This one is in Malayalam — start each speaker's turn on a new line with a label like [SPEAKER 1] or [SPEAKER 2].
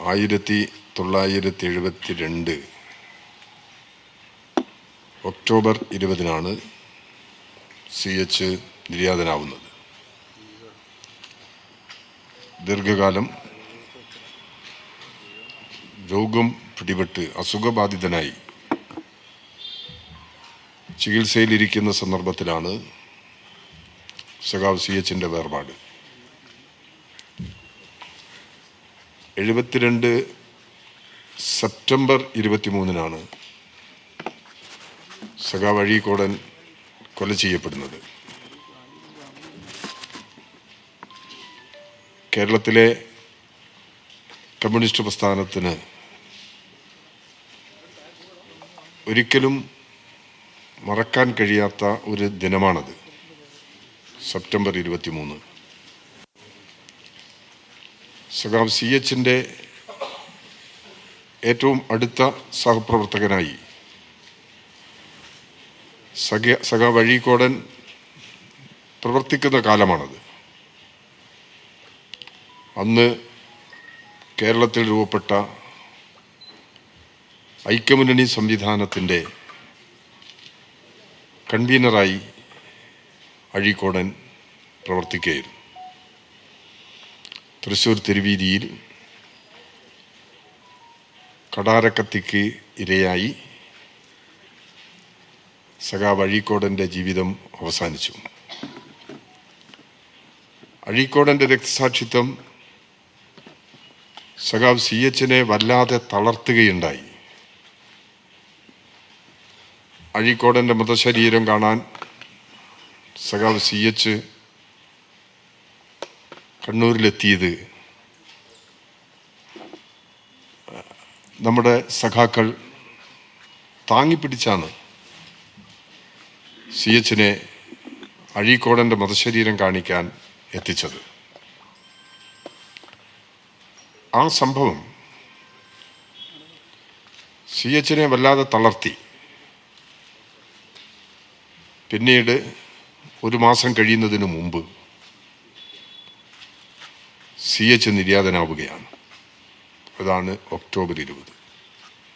[SPEAKER 1] ആയിരത്തി തൊള്ളായിരത്തി എഴുപത്തി രണ്ട് ഒക്ടോബർ ഇരുപതിനാണ് സി എച്ച് നിര്യാതനാവുന്നത്. ദീർഘകാലം രോഗം പിടിപെട്ട് അസുഖബാധിതനായി ചികിത്സയിലിരിക്കുന്ന സന്ദർഭത്തിലാണ് സഖാവ് സി എച്ചിന്റെ വേർപാട്. എഴുപത്തിരണ്ട് സെപ്റ്റംബർ ഇരുപത്തിമൂന്നിനാണ് സഖാവ് അഴീക്കോടൻ കൊല ചെയ്യപ്പെടുന്നത്. കേരളത്തിലെ കമ്മ്യൂണിസ്റ്റ് പ്രസ്ഥാനത്തിന് ഒരിക്കലും മറക്കാൻ കഴിയാത്ത ഒരു ദിനമാണത് സെപ്റ്റംബർ ഇരുപത്തിമൂന്ന്. സഖാവ് സി എച്ചിന്റെ ഏറ്റവും അടുത്ത സഹപ്രവർത്തകനായി. സഖ സഖാവ് അഴീക്കോടൻ പ്രവർത്തിക്കുന്ന കാലമാണത്. അന്ന് കേരളത്തിൽ രൂപപ്പെട്ട ഐക്യമുന്നണി സംവിധാനത്തിന്റെ കൺവീനറായി അഴീക്കോടൻ പ്രവർത്തിക്കുകയായിരുന്നു. തൃശ്ശൂർ തിരുവീതിയിൽ കടാരക്കത്തിക്ക് ഇരയായി സഖാ അഴീക്കോടന്റെ ജീവിതം അവസാനിച്ചു. അഴീക്കോടന്റെ രക്തസാക്ഷിത്വം സഖാവ് സി എച്ചിനെ വല്ലാതെ തളർത്തുകയുണ്ടായി. അഴീക്കോടന്റെ മൃതശരീരം കാണാൻ സഖാവ് സി എച്ച് കണ്ണൂരിലെത്തിയത് നമ്മുടെ സഖാക്കൾ താങ്ങിപ്പിടിച്ചാണ് സി എച്ചിനെ അഴീക്കോടന്റെ മൃതശരീരം കാണിക്കാൻ എത്തിച്ചത്. ആ സംഭവം സി എച്ചിനെ വല്ലാതെ തളർത്തി. പിന്നീട് ഒരു മാസം കഴിയുന്നതിന് മുമ്പ് സി എച്ച് നിര്യാതനാവുകയാണ്. അതാണ് ഒക്ടോബർ ഇരുപത്.